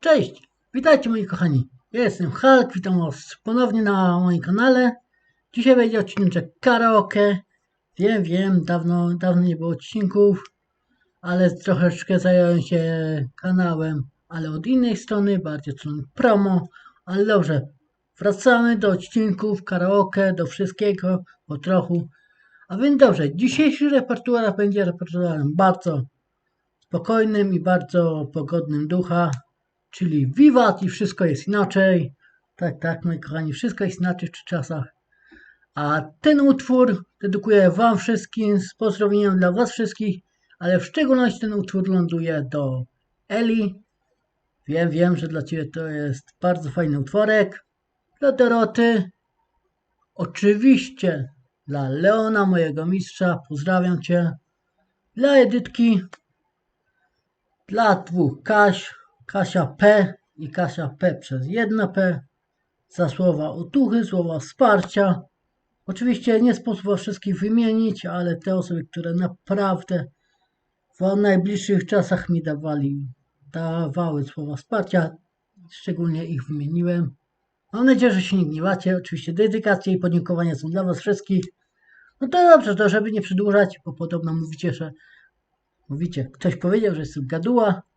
Cześć, witajcie moi kochani. Ja jestem Hulk, witam was ponownie na moim kanale. Dzisiaj będzie odcinek karaoke. Wiem, wiem, dawno, dawno nie było odcinków, ale troszeczkę zająłem się kanałem, ale od innej strony, bardziej od strony promo. Ale dobrze, wracamy do odcinków karaoke, do wszystkiego po trochu. A więc dobrze, dzisiejszy repertuar będzie repertuarem bardzo spokojnym i bardzo pogodnym ducha, czyli wiwat i wszystko jest inaczej. Tak, tak, moi kochani, wszystko jest inaczej w tych czasach. A ten utwór dedykuję Wam wszystkim z pozdrowieniem dla Was wszystkich, ale w szczególności ten utwór ląduje do Eli. Wiem, wiem, że dla Ciebie to jest bardzo fajny utworek. Dla Doroty. Oczywiście dla Leona, mojego mistrza. Pozdrawiam Cię. Dla Edytki. Dla dwóch Kaś, Kasia P i Kasia P przez jedno P. Za słowa otuchy, słowa wsparcia. Oczywiście nie sposób wszystkich wymienić, ale te osoby, które naprawdę w najbliższych czasach mi dawali, dawały słowa wsparcia, szczególnie ich wymieniłem. Mam nadzieję, że się nie gniewacie. Oczywiście dedykacje i podziękowania są dla was wszystkich. No to dobrze, to żeby nie przedłużać, bo podobno mówicie, że mówicie, ktoś powiedział, że jestem gaduła.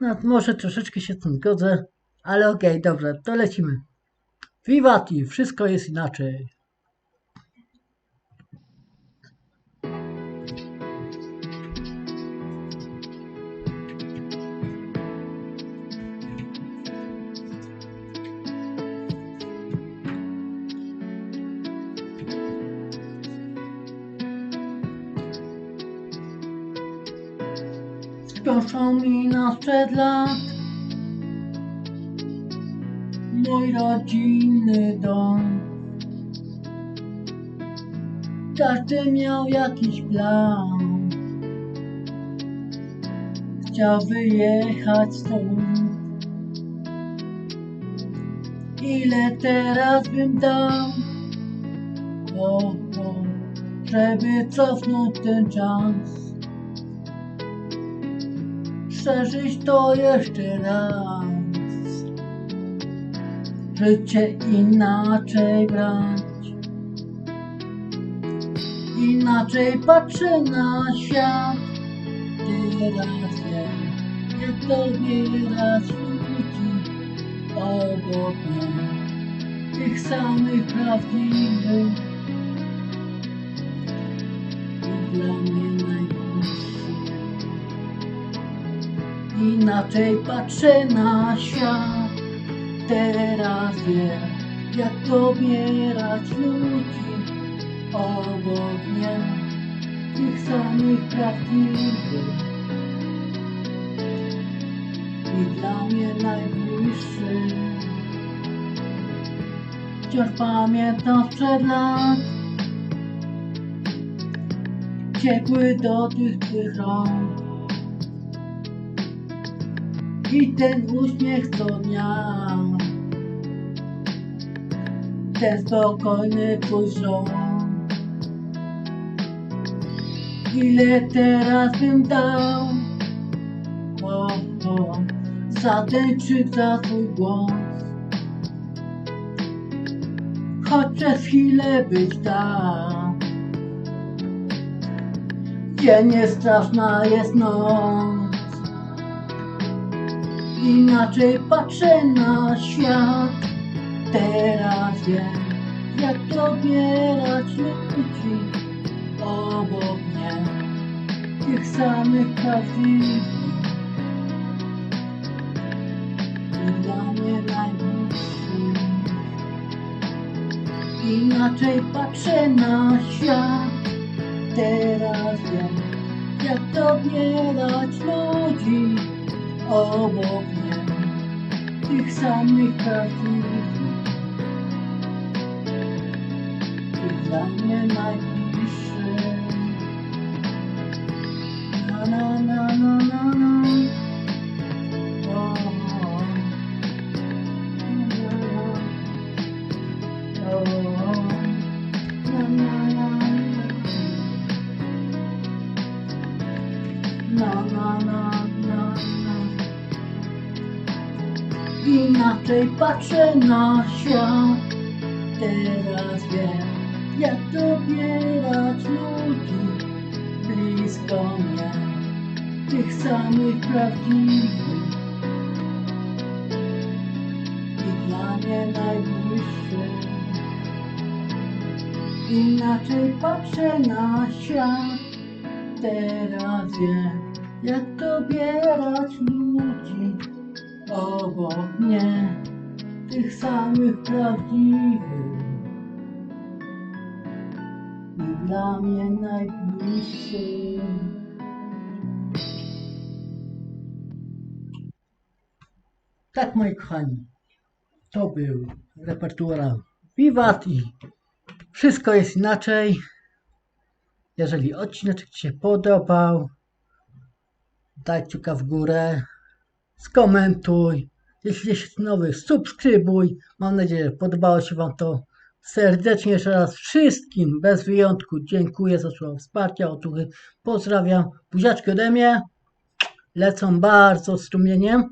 No może troszeczkę się z tym zgodzę, ale okej, dobrze, to lecimy. Vivati, wszystko jest inaczej. Proszą mi na sprzed lat. Mój rodzinny dom. Każdy miał jakiś plan. Chciał wyjechać stąd. Ile teraz bym dał? O, o, Żeby cofnąć ten czas przeżyć to jeszcze raz. Życie inaczej brać. Inaczej patrzę na świat. Teraz wiem, jak dobierać ludzi obok mnie. Tych samych prawdziwych Inaczej patrzę na świat, teraz wiem, jak dobierać ludzi obok mnie, tych samych prawdziwych. I dla mnie najbliższych. Wciąż pamiętam sprzed lat. Ciepły dotyk twych rąk i ten uśmiech co miał Ten spokojny wzrok Ile teraz bym dał? O, o, Za ten krzyk, za twój głos. Choć przez chwilę być tam Gdzie nie straszna jest noc Inaczej patrzę na świat. Teraz wiem Jak dobierać ludzi Obok mnie Tych samych prawdziwych. Dla mnie Inaczej patrzę na świat. Teraz wiem Jak dobierać ludzi obok mnie tych samych prawdziwych i dla mnie najbliższych. Na na na na na na. O, o. O, o. Na na na na na na na na Inaczej patrzę na świat. Teraz wiem jak dobierać ludzi. Blisko mnie Tych samych prawdziwych. I dla mnie najbliższych Inaczej patrzę na świat. Teraz wiem jak dobierać ludzi obok mnie tych samych prawdziwych i dla mnie najbliższych. Tak, moi kochani, to był repertuar Wiwat i wszystko jest inaczej. Jeżeli odcinek Ci się podobał, daj kciuka w górę, skomentuj. Jeśli jesteś nowy, subskrybuj. Mam nadzieję, że podobało się Wam to. Serdecznie jeszcze raz wszystkim, bez wyjątku, dziękuję za słowo wsparcia, otuchy. Pozdrawiam. Buziaczki ode mnie. Lecą bardzo strumieniem.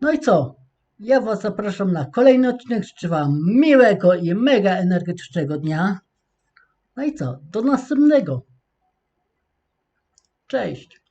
No i co? Ja Was zapraszam na kolejny odcinek. Życzę Wam miłego i mega energetycznego dnia. No i co? Do następnego. Cześć.